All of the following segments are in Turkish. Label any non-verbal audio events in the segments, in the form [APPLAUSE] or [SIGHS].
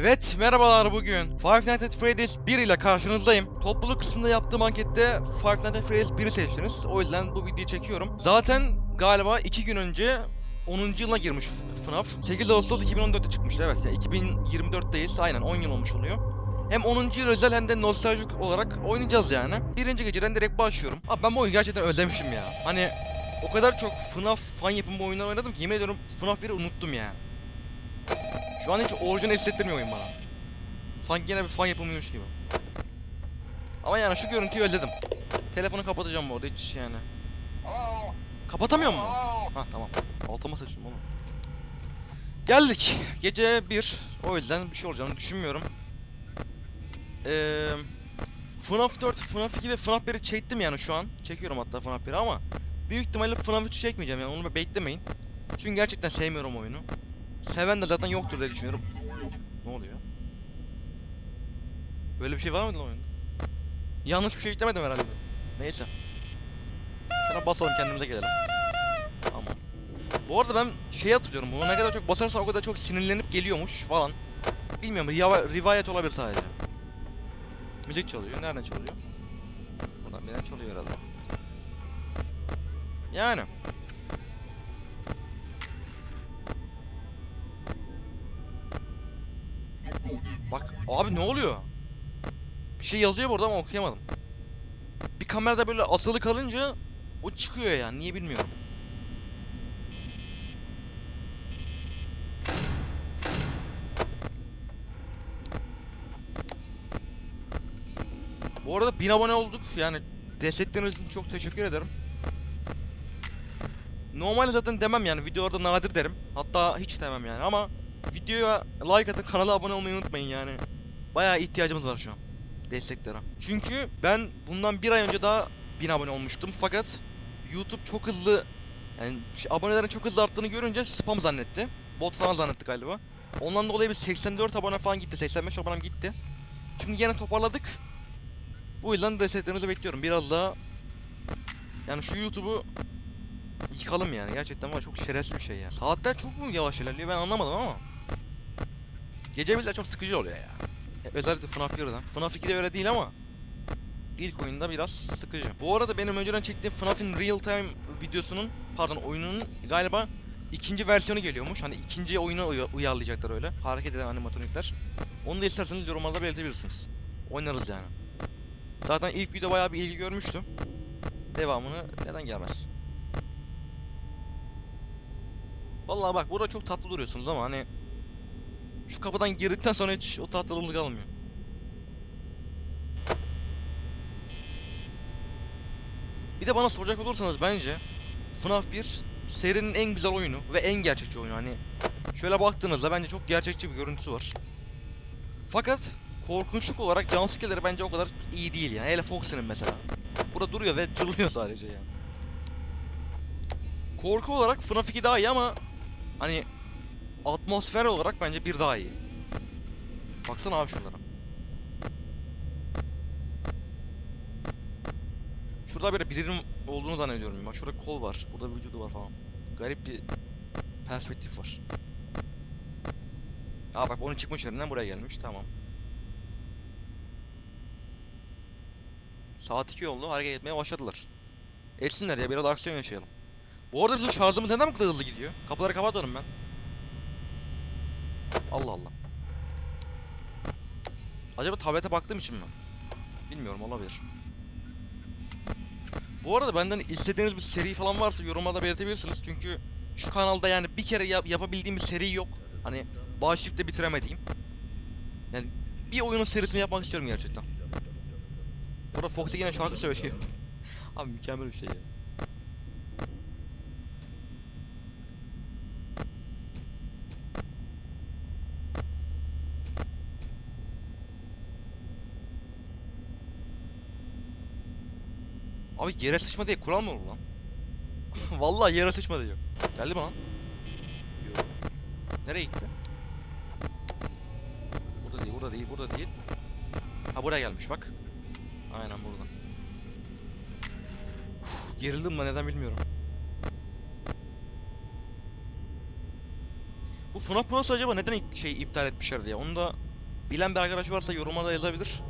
Evet merhabalar bugün Five Nights at Freddy's 1 ile karşınızdayım. Topluluk kısmında yaptığım ankette Five Nights at Freddy's 1'i seçtiniz. O yüzden bu videoyu çekiyorum. Zaten galiba 2 gün önce 10. yılına girmiş FNAF. 8 Ağustos 2014'te çıkmıştı evet. Yani 2024'teyiz aynen 10 yıl olmuş oluyor. Hem 10. yıl özel hem de nostaljik olarak oynayacağız yani. Birinci geceden direkt başlıyorum. Abi ben bu oyunu gerçekten özlemişim ya. Hani o kadar çok FNAF fan yapımı oyunlar oynadım ki yemin ediyorum FNAF 1'i unuttum yani. Şu an hiç orijinal hissettirmiyor oyun bana. Sanki yine bir fan yapımıymış gibi. Ama yani şu görüntüyü özledim. Telefonu kapatacağım bu arada hiç yani. Kapatamıyor mu? Ha tamam. Altıma saçıyorum oğlum. Geldik. [LAUGHS] Gece 1. O yüzden bir şey olacağını düşünmüyorum. Eee... FNAF 4, FNAF 2 ve FNAF 1'i çektim yani şu an. Çekiyorum hatta FNAF 1'i ama büyük ihtimalle FNAF 3'ü çekmeyeceğim yani onu beklemeyin. Çünkü gerçekten sevmiyorum oyunu. Seven de zaten yoktur diye düşünüyorum. Ne oluyor? Böyle bir şey var mıydı lan oyunda? Yanlış bir şey yüklemedim herhalde. Neyse. Şuna basalım kendimize gelelim. Tamam. Bu arada ben şey hatırlıyorum. Bunu ne kadar çok basarsan o kadar çok sinirlenip geliyormuş falan. Bilmiyorum. riva- rivayet olabilir sadece. Müzik çalıyor. Nereden çalıyor? Buradan bir yerden çalıyor herhalde. Yani. Abi ne oluyor? Bir şey yazıyor burada ama okuyamadım. Bir kamerada böyle asılı kalınca o çıkıyor ya niye bilmiyorum. Bu arada 1000 abone olduk yani destekleriniz için çok teşekkür ederim. Normalde zaten demem yani videolarda nadir derim. Hatta hiç demem yani ama videoya like atıp kanala abone olmayı unutmayın yani. Bayağı ihtiyacımız var şu an desteklere. Çünkü ben bundan bir ay önce daha 1000 abone olmuştum fakat YouTube çok hızlı yani ş- abonelerin çok hızlı arttığını görünce spam zannetti. Bot falan zannetti galiba. Ondan dolayı bir 84 abone falan gitti. 85 abonem gitti. Şimdi yine toparladık. Bu yüzden desteklerinizi bekliyorum. Biraz daha yani şu YouTube'u yıkalım yani. Gerçekten var çok şerefsiz bir şey ya. Saatler çok mu yavaş ilerliyor ben anlamadım ama. Gece bile çok sıkıcı oluyor ya. Özellikle FNAF 1'den. FNAF 2'de öyle değil ama ilk oyunda biraz sıkıcı. Bu arada benim önceden çektiğim FNAF'in Real Time videosunun pardon oyununun galiba ikinci versiyonu geliyormuş. Hani ikinci oyunu uya- uyarlayacaklar öyle. Hareket eden animatronikler. Onu da isterseniz yorumlarda belirtebilirsiniz. Oynarız yani. Zaten ilk video bayağı bir ilgi görmüştüm. Devamını neden gelmez? Vallahi bak burada çok tatlı duruyorsunuz ama hani şu kapıdan girdikten sonra hiç o tatlılığınız kalmıyor. Bir de bana soracak olursanız bence FNAF 1 serinin en güzel oyunu ve en gerçekçi oyunu. Hani şöyle baktığınızda bence çok gerçekçi bir görüntüsü var. Fakat korkunçluk olarak jumpscare'leri bence o kadar iyi değil yani. Hele Foxy'nin mesela. Burada duruyor ve cılıyor sadece yani. Korku olarak FNAF 2 daha iyi ama hani atmosfer olarak bence bir daha iyi. Baksana abi şunlara. Şurada böyle birinin olduğunu zannediyorum. Bak şurada kol var. Burada vücudu var falan. Garip bir perspektif var. Aa bak onun çıkmış yerinden buraya gelmiş. Tamam. Saat 2 oldu. Hareket etmeye başladılar. Etsinler ya biraz aksiyon yaşayalım. Bu arada bizim şarjımız neden bu kadar hızlı gidiyor? Kapıları kapatıyorum ben. Allah Allah. Acaba tablete baktığım için mi? Bilmiyorum olabilir. Bu arada benden istediğiniz bir seri falan varsa yorumlarda belirtebilirsiniz. Çünkü şu kanalda yani bir kere yap- yapabildiğim bir seri yok. Hani başlayıp da bitiremediğim. Yani bir oyunun serisini yapmak istiyorum gerçekten. Burada Foxy yine şarkı söylüyor. Abi mükemmel bir şey ya. Abi yere sıçma diye kural mı olur lan? [LAUGHS] Vallahi yere sıçma diyor. Geldi mi lan? Yok. Nereye gitti? Burada değil, burada değil, burada değil. Ha buraya gelmiş bak. Aynen buradan. Uf, gerildim ben neden bilmiyorum. Bu FNAF Plus acaba neden şey iptal etmişler diye onu da Bilen bir arkadaş varsa yorumlarda yazabilir.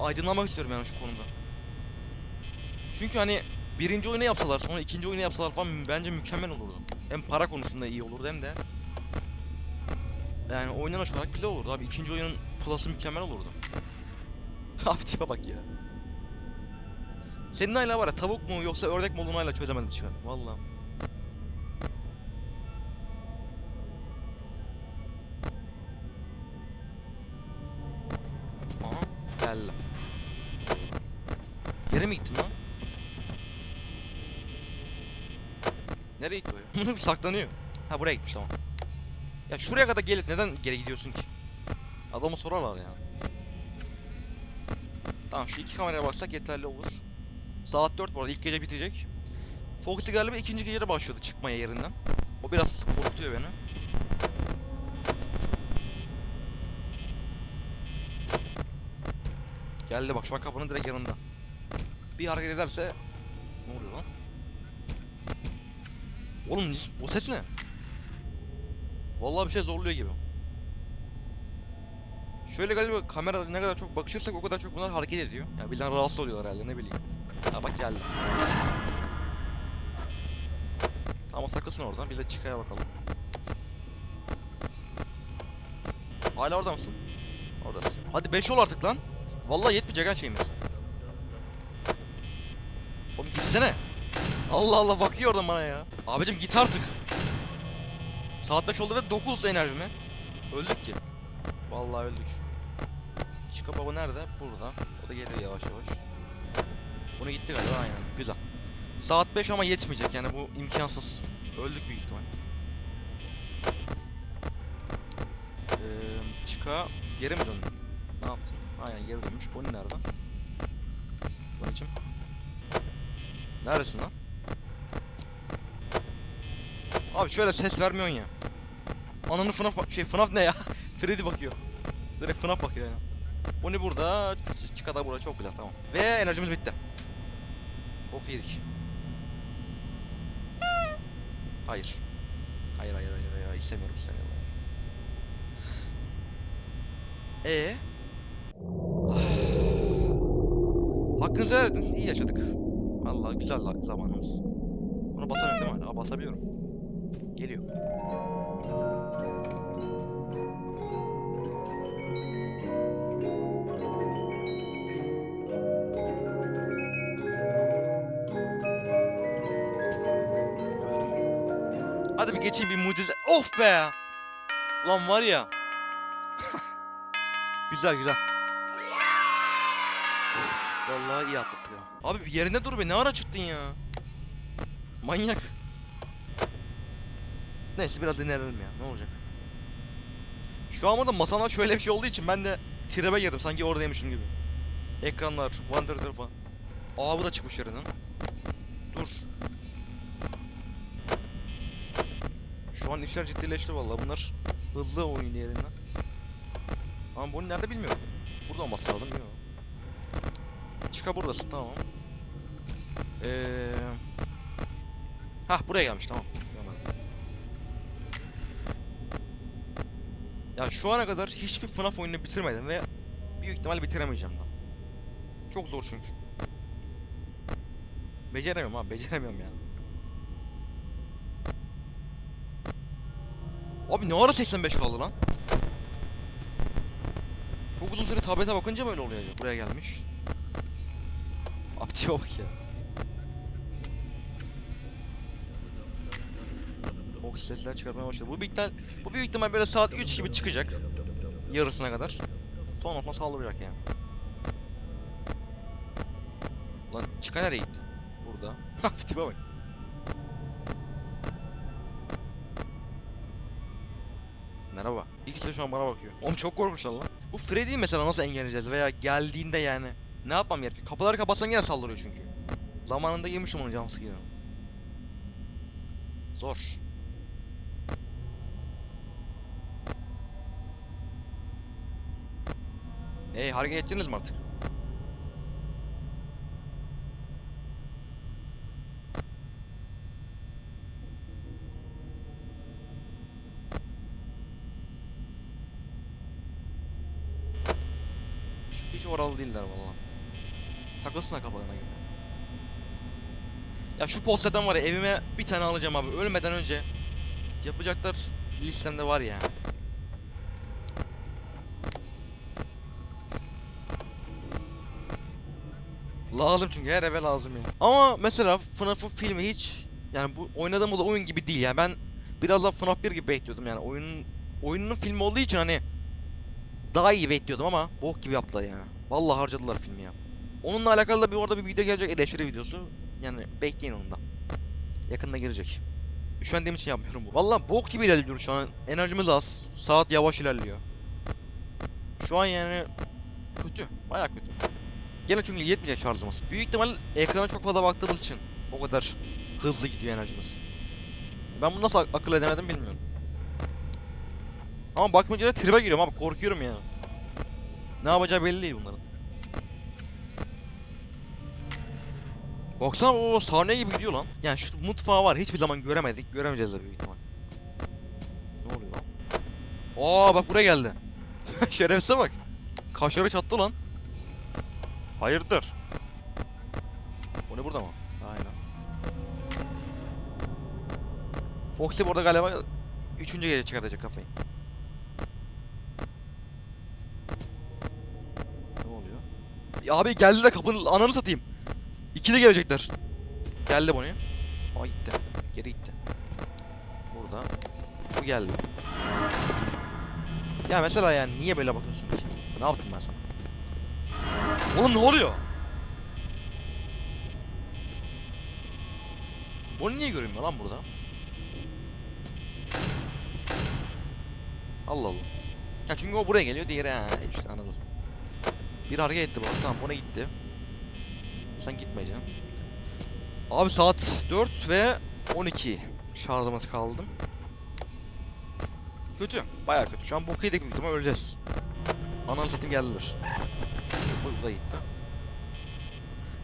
Aydınlanmak istiyorum yani şu konuda. Çünkü hani birinci oyunu yapsalar sonra ikinci oyunu yapsalar falan bence mükemmel olurdu. Hem para konusunda iyi olurdu hem de yani oynanış olarak bile olurdu abi. İkinci oyunun plus'ı mükemmel olurdu. [LAUGHS] abi tipe bak ya. Senin hala var ya tavuk mu yoksa ördek mi olduğunu hala çözemedim çıkar. Valla. Nereye gitti o ya? Bunu saklanıyor. Ha buraya gitmiş tamam. Ya şuraya kadar gelip neden geri gidiyorsun ki? Adama sorarlar ya. Tamam şu iki kameraya baksak yeterli olur. Saat 4 bu arada ilk gece bitecek. Foxy galiba ikinci gecede başlıyordu çıkmaya yerinden. O biraz korkutuyor beni. Geldi bak şu an kapının direkt yanında. Bir hareket ederse ne oluyor lan? Oğlum o ses ne? Vallahi bir şey zorluyor gibi. Şöyle galiba kamera ne kadar çok bakışırsak o kadar çok bunlar hareket ediyor. Ya bizden rahatsız oluyorlar herhalde ne bileyim. Ha bak geldi. Tamam takılsın oradan biz de çıkaya bakalım. Hala orada mısın? Oradasın. Hadi 5 ol artık lan. Vallahi yetmeyecek her şeyimiz. Oğlum gitsene. Allah Allah bakıyor oradan bana ya. Abicim git artık. Saat 5 oldu ve 9 enerjime. Öldük ki. Vallahi öldük. Chica baba nerede? Burada. O da geliyor yavaş yavaş. Bunu gitti galiba aynen. Güzel. Saat 5 ama yetmeyecek yani bu imkansız. Öldük büyük ihtimal. Ee, Chica geri mi döndü? Ne yaptı? Aynen geri dönmüş. Bonnie nerede? Bonnie'cim. Neredesin lan? Abi şöyle ses vermiyorsun ya. Ananı FNAF şey FNAF ne ya? [LAUGHS] Freddy bakıyor. Direkt FNAF bakıyor yani. Bonnie burada, Chica da burada çok güzel tamam. Ve enerjimiz bitti. Bok yedik. Hayır. Hayır hayır hayır hayır istemiyorum istemiyorum. E [SIGHS] Hakkınızı edin. İyi yaşadık. Vallahi güzel zamanımız. Bunu basamıyorum değil mi? Aa, basabiliyorum. Geliyor. Hadi bir geçeyim bir mucize. Of be! Ulan var ya. [LAUGHS] güzel güzel. Vallahi iyi atlattık ya. Abi bir yerinde dur be ne ara çıktın ya? Manyak. Neyse biraz dinlenelim ya ne olacak. Şu an da masalar şöyle bir şey olduğu için ben de tribe girdim sanki oradaymışım gibi. Ekranlar, Wanderer falan. Aa bu da çıkmış yerinden. Dur. Şu an işler ciddileşti vallahi bunlar hızlı oyun yerinden. Ama bunu nerede bilmiyorum. Burada olması lazım mi? Çıka buradasın tamam. Eee... Hah buraya gelmiş. Tamam. Ya şu ana kadar hiçbir FNAF oyununu bitirmedim ve büyük ihtimal bitiremeyeceğim daha. Çok zor çünkü. Beceremiyorum abi beceremiyorum yani. Abi ne ara 85 kaldı lan? Çok uzun süre tablete bakınca böyle oluyor acaba. Buraya gelmiş. Abi tipe bak ya. Fox sesler çıkarmaya başladı. Bu büyük ihtimal, bu büyük ihtimal böyle saat 3 gibi çıkacak. Yarısına kadar. Sonrasında saldıracak yani. Lan çıkan nereye gitti? Burada. [LAUGHS] Abi tipe bak. Merhaba. İkisi şu an bana bakıyor. Oğlum çok korkmuşlar lan. Bu Freddy'yi mesela nasıl engelleyeceğiz veya geldiğinde yani ne yapmam gerekiyor? Kapıları kapatsan yine saldırıyor çünkü. Zamanında yemişim onu jumpscare'ı. Zor. Hey hareket ettiniz mi artık? Hiç oralı değiller valla. Takılsın kafalarına göre. Ya şu postadan var ya evime bir tane alacağım abi. Ölmeden önce yapacaklar listemde var ya. Lazım çünkü her eve lazım yani. Ama mesela FNAF'ın filmi hiç yani bu oynadığımız oyun gibi değil yani ben biraz daha FNAF 1 gibi bekliyordum yani oyunun oyunun filmi olduğu için hani daha iyi bekliyordum ama bok gibi yaptılar yani. Vallahi harcadılar filmi ya. Onunla alakalı da bir orada bir video gelecek eleştiri videosu. Yani bekleyin onu da. Yakında gelecek. Üşendiğim için yapmıyorum bu. Vallahi bok gibi ilerliyoruz şu an. Enerjimiz az. Saat yavaş ilerliyor. Şu an yani kötü. Bayağı kötü. Gene çünkü yetmeyecek şarjımız. Büyük ihtimal ekrana çok fazla baktığımız için o kadar hızlı gidiyor enerjimiz. Ben bunu nasıl ak- akıl edemedim bilmiyorum. Ama bakmayınca da tribe giriyorum abi korkuyorum ya. Ne yapacağı belli değil bunların. Baksana o sahne gibi gidiyor lan. Yani şu mutfağı var hiçbir zaman göremedik. Göremeyeceğiz de büyük ihtimal. Ne oluyor lan? Aa bak buraya geldi. [LAUGHS] Şerefsize bak. Kaşları çattı lan. Hayırdır? O ne burada mı? Aynen. Foxy burada galiba üçüncü gece çıkartacak kafayı. Ne oluyor? Ya abi geldi de kapının ananı satayım. İkili gelecekler. Geldi Bonnie. Aa gitti. Geri gitti. Burada. Bu geldi. Ya mesela yani niye böyle bakıyorsun? Ne yaptım ben sana? Oğlum ne oluyor? Bonnie niye görünmüyor lan burada? Allah Allah. Ya çünkü o buraya geliyor, diğeri ha işte anladım. Bir hareket etti bu. Tamam, ona gitti. Sen gitme canım. Abi saat 4 ve 12 şarjımız kaldım. Kötü. Bayağı kötü. Şu an boku yedik büyük öleceğiz. Ananı satayım geldiler. Bu gitti.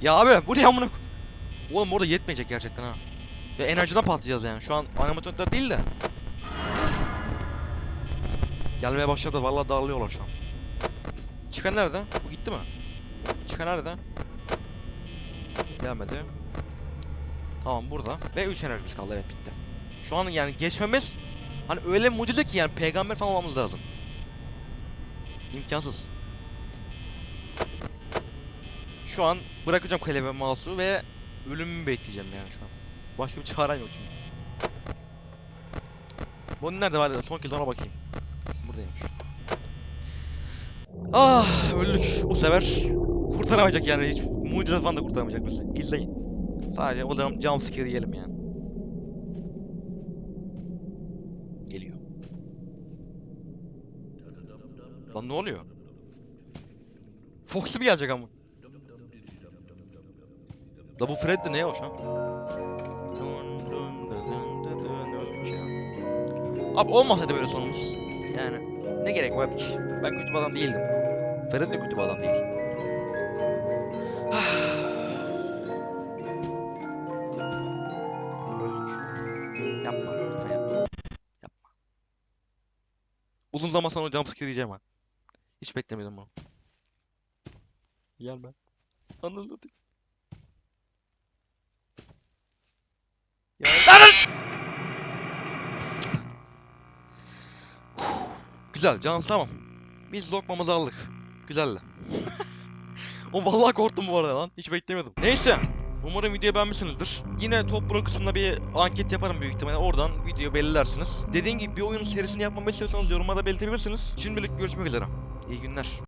Ya abi bu ne Oğlum orada yetmeyecek gerçekten ha. Ve enerjiden patlayacağız yani. Şu an animatörler değil de. Gelmeye başladı. Vallahi dağılıyorlar şu an. Çıkan nerede? Bu gitti mi? Çıkan nerede? Gelmedi. Tamam burada. Ve 3 enerjimiz kaldı. Evet bitti. Şu an yani geçmemiz hani öyle mucize ki yani peygamber falan olmamız lazım. İmkansız. Şu an bırakacağım kalemi ve mouse'u ve ölümümü bekleyeceğim yani şu an. Başka bir çarem yok çünkü. Bu nerede var? Son kez ona bakayım. Buradaymış. Ah öldük. Bu sefer kurtaramayacak yani hiç mucize falan da kurtaramayacak bizi. İzleyin. Sadece o zaman jump scare yiyelim yani. Geliyor. Lan ne oluyor? Foxy mi gelecek ama? La bu Fred de ne ölmüş ya. Abi olmasaydı böyle sonumuz. Yani ne gerek var ki? Ben kötü bir adam değildim. Fred de kötü bir adam değil. Yapma lütfen yapma. Yapma. Uzun zaman sonra jumpscare yiyeceğim ha. Hiç beklemiyordum bunu. Gelme. Anladın mı? Ya. Güzel, can tamam. Biz lokmamızı aldık. Güzeldi. [LAUGHS] o vallahi korktum bu arada lan. Hiç beklemiyordum. Neyse. Umarım videoyu beğenmişsinizdir. Yine top pro kısmında bir anket yaparım büyük ihtimalle. Oradan videoyu belirlersiniz. Dediğim gibi bir oyun serisini yapmamı istiyorsanız yorumlarda belirtebilirsiniz. Şimdilik görüşmek üzere. İyi günler.